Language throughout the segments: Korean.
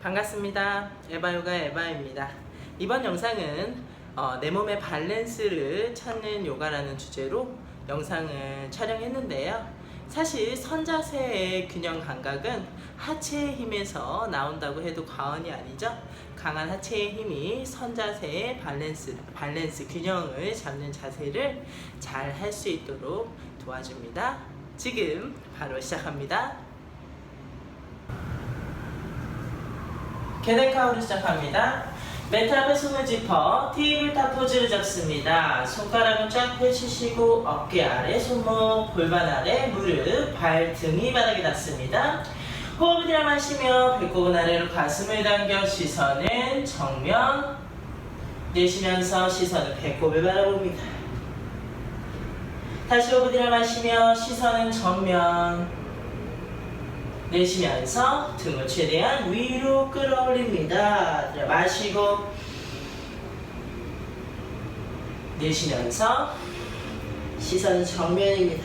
반갑습니다. 에바요가 에바입니다. 이번 영상은 어, 내 몸의 밸런스를 찾는 요가라는 주제로 영상을 촬영했는데요. 사실 선자세의 균형 감각은 하체의 힘에서 나온다고 해도 과언이 아니죠. 강한 하체의 힘이 선자세의 밸런스, 밸런스 균형을 잡는 자세를 잘 할 수 있도록 도와줍니다. 지금 바로 시작합니다. 카운트 시작합니다. 매트 앞에 손을 짚어 테이블 탑 포즈를 잡습니다. 손가락은 쫙 펼치시고 어깨 아래 손목, 골반 아래 무릎, 발 등이 바닥에 닿습니다. 호흡을 들여 마시며 배꼽은 아래로 가슴을 당겨 시선은 정면 내쉬면서 시선은 배꼽을 바라봅니다. 다시 호흡을 들여 마시며 시선은 정면 내쉬면서 등을 최대한 위로 끌어올립니다. 마시고 내쉬면서 시선 정면입니다.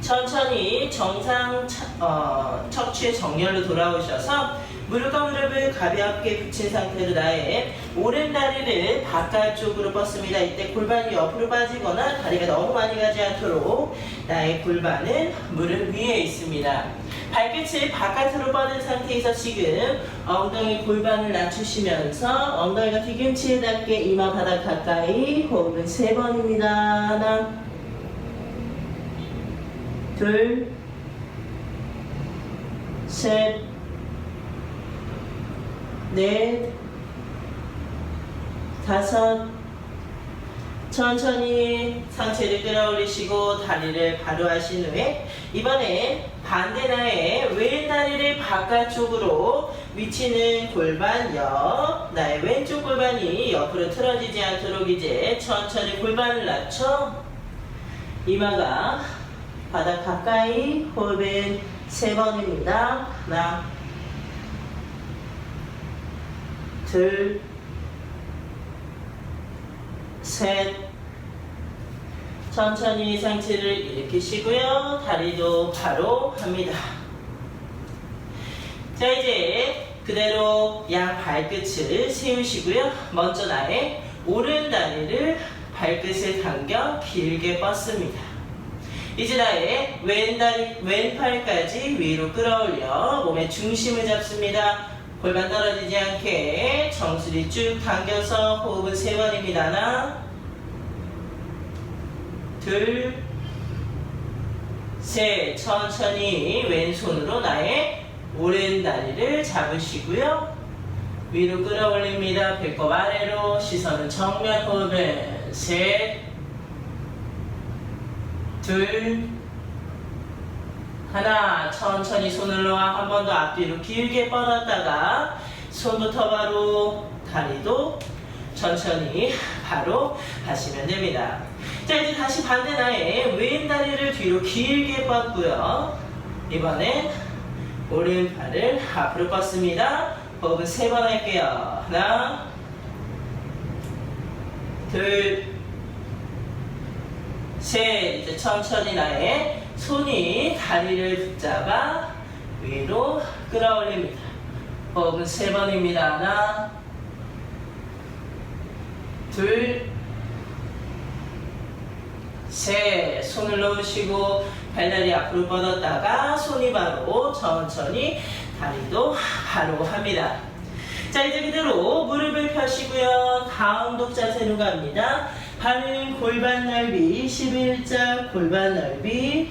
천천히 정상 차- 어, 척추의 정렬로 돌아오셔서 무릎을 가볍게 붙인 상태로 나의 오른 다리를 바깥쪽으로 뻗습니다. 이때 골반이 옆으로 빠지거나 다리가 너무 많이 가지 않도록 나의 골반은 무릎 위에 있습니다. 발끝을 바깥으로 뻗은 상태에서 지금 엉덩이 골반을 낮추시면서 엉덩이가 뒤꿈치에 닿게 이마 바닥 가까이 호흡은 세 번입니다. 하나 둘, 셋, 넷, 다섯. 천천히 상체를 끌어올리시고 다리를 바로 하신 후에 이번에 반대 나의 왼 다리를 바깥쪽으로 위치는 골반 옆 나의 왼쪽 골반이 옆으로 틀어지지 않도록 이제 천천히 골반을 낮춰 이마가 바닥 가까이 호흡은 세 번입니다. 하나, 둘, 셋. 천천히 상체를 일으키시고요. 다리도 바로 합니다. 자, 이제 그대로 양 발끝을 세우시고요. 먼저 나의 오른 다리를 발끝을 당겨 길게 뻗습니다. 이제 나의 왼다리, 왼팔까지 위로 끌어올려 몸의 중심을 잡습니다. 골반 떨어지지 않게 정수리 쭉 당겨서 호흡은 세 번입니다. 하나, 둘, 셋. 천천히 왼손으로 나의 오른 다리를 잡으시고요. 위로 끌어올립니다. 배꼽 아래로 시선은 정면 호흡은 셋, 둘, 하나, 천천히 손을 놓아 한 번 더 앞뒤로 길게 뻗었다가 손부터 바로 다리도 천천히 바로 하시면 됩니다. 자, 이제 다시 반대 나의 왼 다리를 뒤로 길게 뻗고요. 이번엔 오른팔을 앞으로 뻗습니다. 호흡은 세 번 할게요. 하나, 둘, 셋. 이제 천천히 나의 손이 다리를 붙잡아 위로 끌어올립니다. 호흡은 세 번입니다. 하나, 둘, 셋. 손을 넣으시고 발다리 앞으로 뻗었다가 손이 바로 천천히 다리도 바로 합니다. 자 이제 그대로 무릎을 펴시고요. 다운독 자세로 갑니다. 발은 골반 넓이 11자 골반 넓이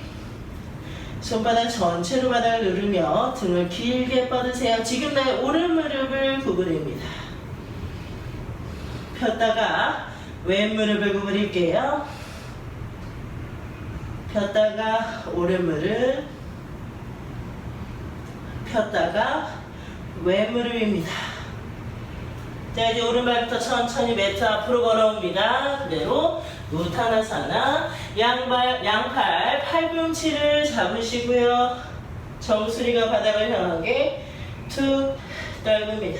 손바닥 전체로 바닥을 누르며 등을 길게 뻗으세요. 지금 나의 오른 무릎을 구부립니다. 폈다가 왼 무릎을 구부릴게요. 폈다가 오른 무릎 폈다가 왼 무릎입니다. 자 이제 오른발부터 천천히 매트 앞으로 걸어옵니다. 그대로 우타나사나 양발 양팔 팔꿈치를 잡으시고요. 정수리가 바닥을 향하게 툭 떨굽니다.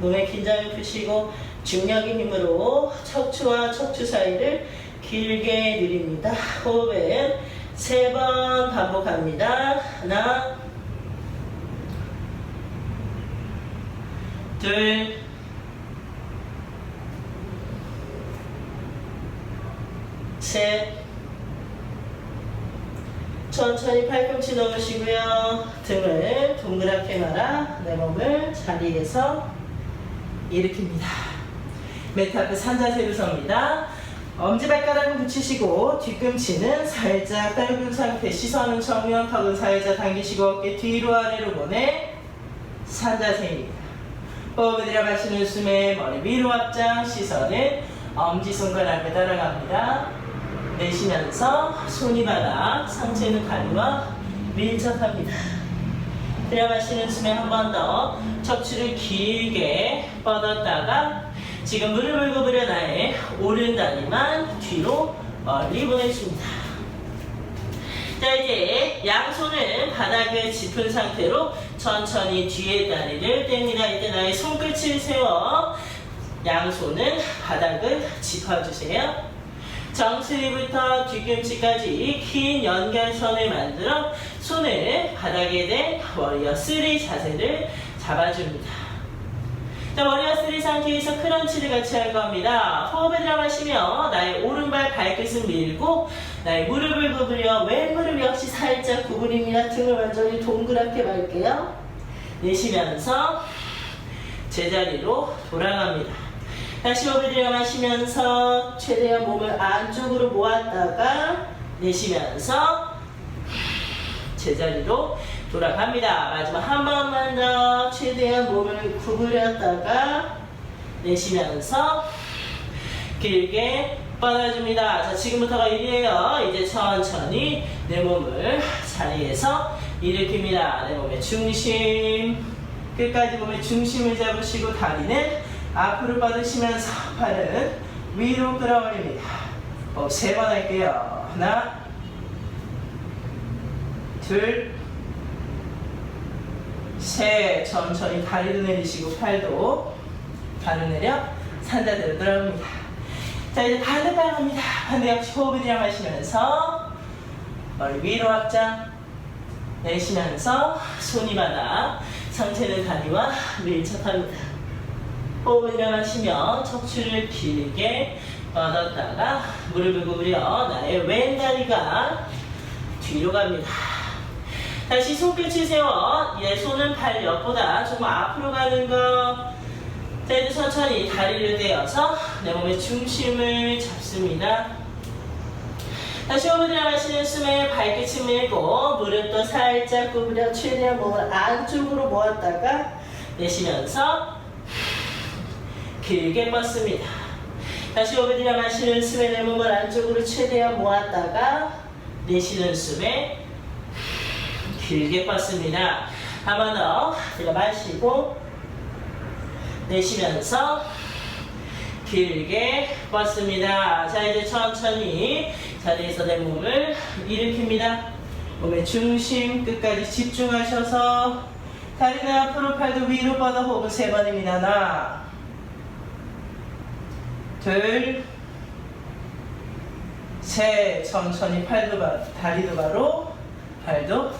몸의 긴장을 푸시고 중력의 힘으로 척추와 척추 사이를 길게 누립니다. 호흡은 세 번 반복합니다. 하나, 둘, 셋, 천천히 팔꿈치 넣으시고요. 등을 동그랗게 말아 내 몸을 자리에서 일으킵니다. 매트 앞에 산자세로 섭니다. 엄지발가락을 붙이시고 뒤꿈치는 살짝 떨군 상태 시선은 정면 턱은 살짝 당기시고 어깨 뒤로 아래로 보내 산자세입니다. 호흡을 들여 마시는 숨에 머리 위로 확장 시선은 엄지손가락에 따라갑니다. 내쉬면서 손이 바닥 상체는 다리와 밀접합니다. 들여마시는 숨에 한 번 더 척추를 길게 뻗었다가 지금 무릎을 구부려 나의 오른 다리만 뒤로 멀리 보내줍니다. 자 이제 양손은 바닥을 짚은 상태로 천천히 뒤에 다리를 뗍니다. 이때 나의 손끝을 세워 양손은 바닥을 짚어주세요. 정수리부터 뒤꿈치까지 긴 연결선을 만들어 손을 바닥에 댄 워리어 3 자세를 잡아줍니다. 자, 워리어 3 상태에서 크런치를 같이 할 겁니다. 호흡을 들어마시며 나의 오른발 발끝을 밀고 나의 무릎을 구부려 왼 무릎 역시 살짝 구부립니다. 등을 완전히 동그랗게 말게요. 내쉬면서 제자리로 돌아갑니다. 다시 호흡을 들여마시면서 최대한 몸을 안쪽으로 모았다가 내쉬면서 제자리로 돌아갑니다. 마지막 한 번만 더 최대한 몸을 구부렸다가 내쉬면서 길게 뻗어줍니다. 자, 지금부터가 일이에요. 이제 천천히 내 몸을 자리에서 일으킵니다. 내 몸의 중심. 끝까지 몸의 중심을 잡으시고 다리는 앞으로 뻗으시면서 팔은 위로 끌어올립니다. 어, 세번 할게요. 하나, 둘, 셋. 천천히 다리도 내리시고 팔도 바로 내려 산자대로 들어갑니다. 자 이제 반대발 갑니다. 반대 역시 호흡을 들여마시면서 머리 위로 확장 내쉬면서 손이 바닥 상체는 다리와 밀착합니다. 호흡을 들여마시며 척추를 길게 뻗었다가 무릎을 구부려 나의 왼 다리가 뒤로 갑니다. 다시 손끝을 세워 예, 손은 발 옆보다 조금 앞으로 가는 거. 자, 이제 천천히 다리를 떼어서 내 몸의 중심을 잡습니다. 다시 호흡을 들어마시는 숨에 발끝을 밀고 무릎도 살짝 구부려 최대한 몸을 안쪽으로 모았다가 내쉬면서 길게 뻗습니다. 다시 호흡을 들여마시는 숨에 내 몸을 안쪽으로 최대한 모았다가 내쉬는 숨에 길게 뻗습니다. 한번 더 들어 마시고 내쉬면서 길게 뻗습니다. 자 이제 천천히 자리에서 내 몸을 일으킵니다. 몸의 중심 끝까지 집중하셔서 다리는 앞으로 팔도 위로 뻗어 호흡 세 번입니다. 하나 둘, 셋, 천천히 팔도 바, 다리도 바로, 발도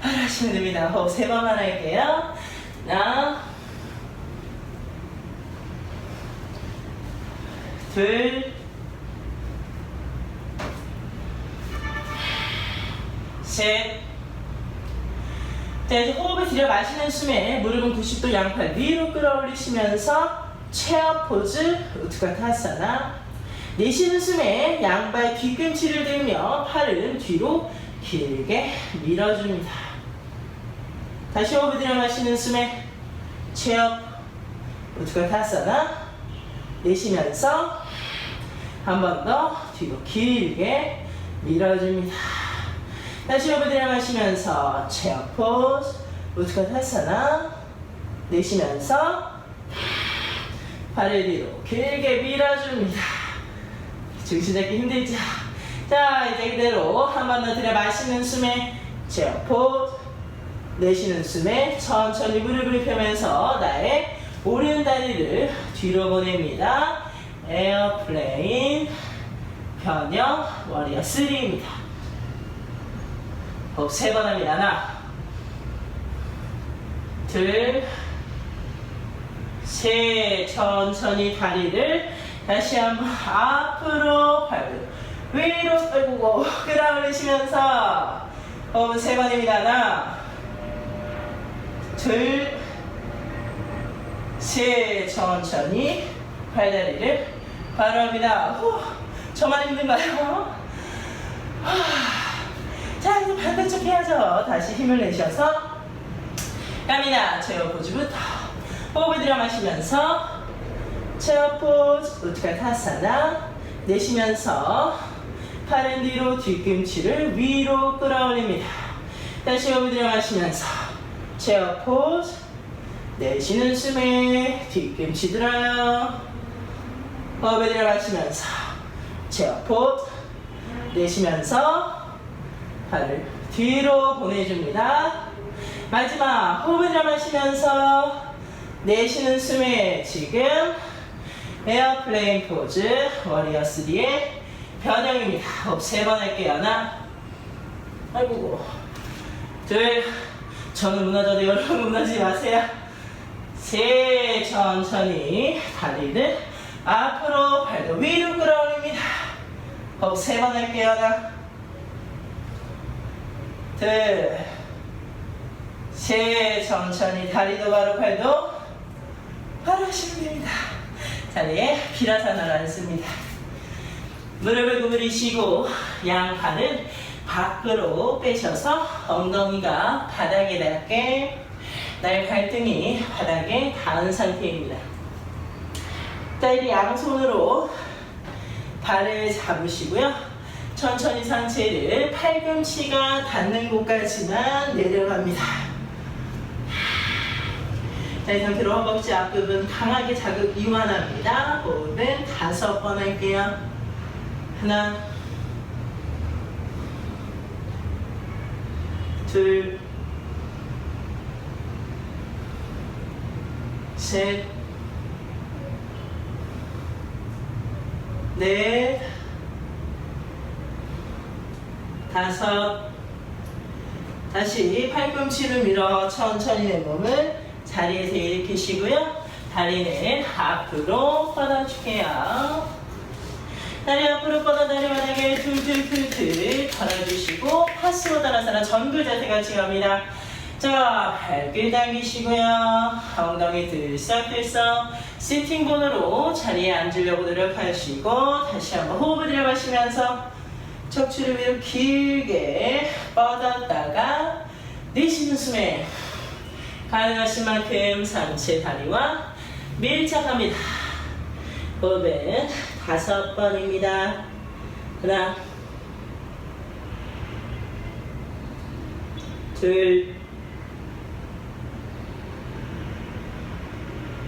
바로 하시면 됩니다. 호흡 세 번만 할게요. 하나, 둘, 셋. 자, 이제 호흡을 들여 마시는 숨에 무릎은 90도 양팔 위로 끌어올리시면서 체어 포즈 우트가타사나 내쉬는 숨에 양발 뒤꿈치를 들며 팔은 뒤로 길게 밀어줍니다. 다시 호흡을 들여 마시는 숨에 체어 우트가타사나 내쉬면서 한 번 더 뒤로 길게 밀어줍니다. 다시 호흡을 들여 마시면서 체어 포즈 우트가타사나 내쉬면서 팔을 뒤로 길게 밀어줍니다. 중심 잡기 힘들죠? 자, 이제 그대로 한 번 더 들여 마시는 숨에 체어 포즈 내쉬는 숨에 천천히 무릎을 펴면서 나의 오른 다리를 뒤로 보냅니다. 에어플레인 변형 워리어 3입니다. 호흡 세번 합니다. 하나, 둘, 셋. 천천히 다리를 다시 한번 앞으로 발로 위로 빼고 끌어올리시면서 호흡 세 번입니다. 하나, 둘, 셋. 천천히 팔다리를 바로 합니다. 후, 저만 힘든가요? 하, 자, 이제 반대쪽 해야죠. 다시 힘을 내셔서 갑니다. 체어 포즈부터 호흡을 들여 마시면서 체어 포즈 우트가 타사나 내쉬면서 팔은 뒤로 뒤꿈치를 위로 끌어올립니다. 다시 호흡을 들여 마시면서 체어 포즈 내쉬는 숨에 뒤꿈치 들어요. 호흡을 들여 마시면서 체어 포즈 내쉬면서 팔을 뒤로 보내줍니다. 마지막 호흡을 들여 마시면서 내쉬는 숨에 지금 에어플레인 포즈 워리어 3의 변형입니다. 호흡 세번 할게요. 하나 아이고 둘 저는 무너져도 여러분 무너지지 마세요. 셋 천천히 다리를 앞으로 발도 위로 끌어올립니다. 호흡 세번 할게요. 하나 둘 셋, 천천히 다리도 바로 팔도 됩니다. 자리에 비라산을 앉습니다. 무릎을 구부리시고 양팔은 밖으로 빼셔서 엉덩이가 바닥에 닿게 날 발등이 바닥에 닿은 상태입니다. 딸이 양손으로 발을 잡으시고요. 천천히 상체를 팔꿈치가 닿는 곳까지만 내려갑니다. 자, 이 상태로 허벅지 앞부분 강하게 자극 이완합니다. 호흡은 다섯 번 할게요. 하나, 둘, 셋, 넷, 다섯, 다시 팔꿈치를 밀어 천천히 내 몸을 자리에서 일으키시고요. 다리는 앞으로 뻗어줄게요. 다리 앞으로 뻗어 다리 바닥에 툴툴툴툴 걸어주시고 파스로 따라서는 전글 자세 같이 갑니다. 자, 발길 당기시고요. 엉덩이 들썩들썩 시팅본으로 자리에 앉으려고 노력하시고 다시 한번 호흡을 들여마시면서 척추를 위로 길게 뻗었다가 내쉬는 숨에 가능하신 만큼 상체 다리와 밀착합니다. 호흡은 다섯 번입니다. 하나, 둘,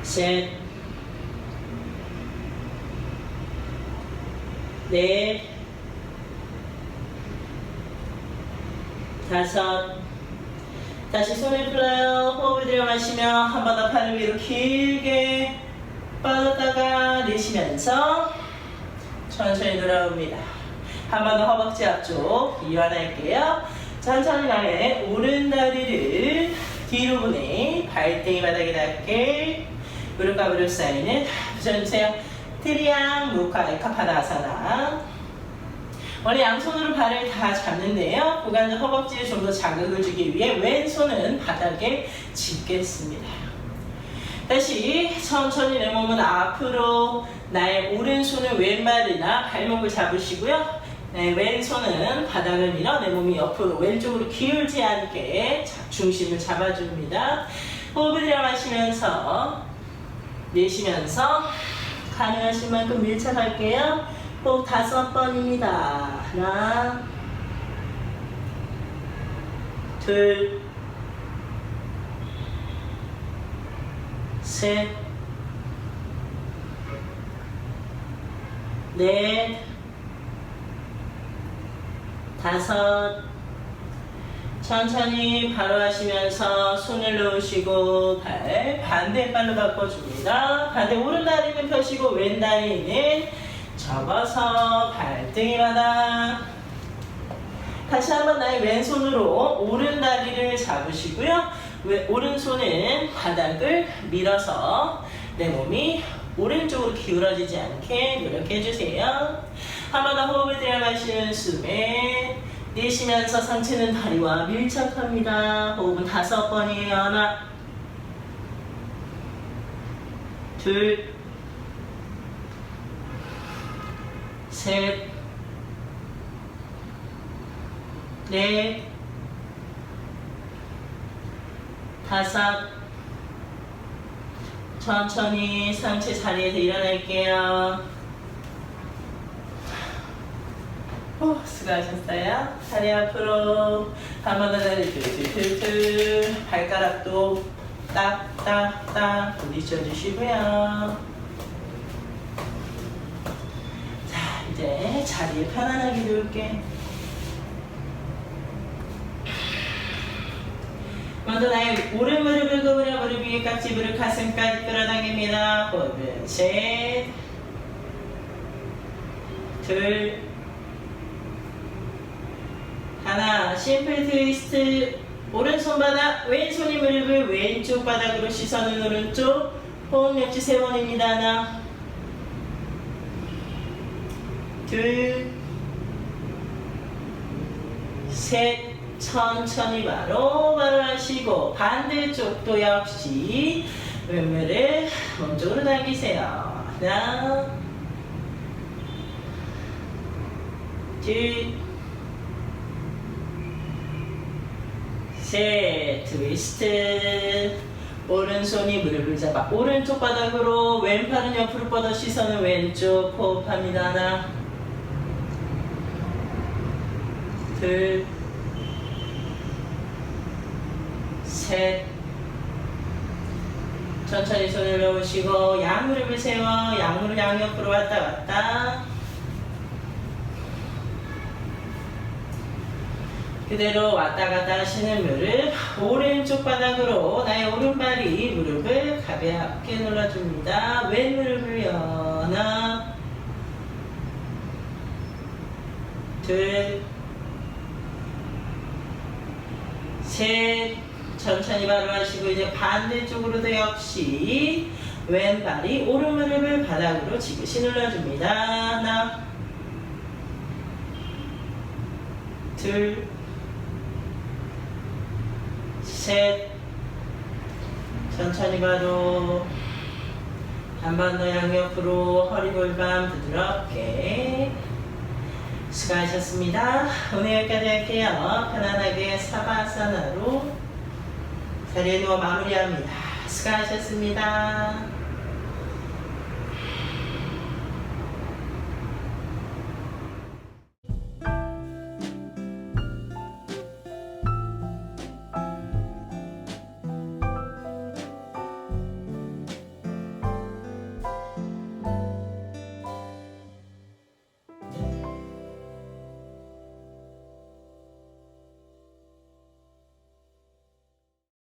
셋, 넷, 다섯, 다시 손을 풀어요. 호흡을 들여 마시며 한 번 더 팔을 위로 길게 뻗었다가 내쉬면서 천천히 돌아옵니다. 한 번 더 허벅지 앞쪽 이완할게요. 천천히 나의 오른 다리를 뒤로 보내 발등이 바닥에 닿게 무릎과 무릎 사이는 붙여주세요. 트리앙 무카 에카파다사나 원래 양손으로 발을 다 잡는데요. 고관절 허벅지에 좀 더 자극을 주기 위해 왼손은 바닥에 짚겠습니다. 다시 천천히 내 몸은 앞으로 나의 오른손을 왼발이나 발목을 잡으시고요. 네, 왼손은 바닥을 밀어 내 몸이 옆으로 왼쪽으로 기울지 않게 자- 중심을 잡아줍니다. 호흡을 들여 마시면서 내쉬면서 가능하신 만큼 밀착할게요. 호흡 다섯 번입니다. 하나, 둘, 셋, 넷, 다섯. 천천히 바로 하시면서 손을 놓으시고 발 반대 발로 바꿔줍니다. 반대 오른 다리는 펴시고 왼 다리는 접어서 발등이 바닥 다시 한번 나의 왼손으로 오른 다리를 잡으시고요. 왼- 오른손은 바닥을 밀어서 내 몸이 오른쪽으로 기울어지지 않게 노력해 주세요. 한 번 더 호흡을 들여마시는 숨에 내쉬면서 상체는 다리와 밀착합니다. 호흡은 다섯 번이에요. 하나, 둘, 셋, 넷, 다섯, 천천히 상체 자리에서 일어날게요. 오, 수고하셨어요. 다리 앞으로 한 번 더 다리 툴툴툴툴 발가락도 딱딱딱 부딪혀 주시고요. 자, 이제 자리에 편안하게 누울게. 먼저 나의 오른 무릎을 구부려 무릎 위에 깍지 무릎 가슴까지 끌어당깁니다. 호흡은 셋, 둘, 하나. 심플 트위스트. 오른손 바닥, 왼손이 무릎을 왼쪽 바닥으로 시선은 오른쪽. 호흡 역시 세 번입니다. 하나, 둘, 셋. 천천히 바로 바로 하시고 반대쪽도 역시 왼무를 몸쪽으로 당기세요. 하나, 둘, 셋, 트위스트. 오른손이 무릎을 잡아 오른쪽 바닥으로 왼팔은 옆으로 뻗어 시선은 왼쪽 호흡합니다. 하나, 둘, 셋. 천천히 손을 놓으시고 양무릎을 세워 양무릎 양옆으로 왔다 갔다. 그대로 왔다 갔다 하시는 무릎 오른쪽 바닥으로 나의 오른발이 무릎을 가볍게 눌러줍니다. 왼 무릎을 하나 둘 셋, 천천히 바로 하시고 이제 반대쪽으로도 역시 왼발이 오른 무릎을 바닥으로 지그시 눌러줍니다. 하나, 둘, 셋, 천천히 바로 한 번 더 양옆으로 허리 골반 부드럽게 수고하셨습니다. 오늘 여기까지 할게요. 편안하게 사바사나로 자리에 누워 마무리합니다. 수고하셨습니다.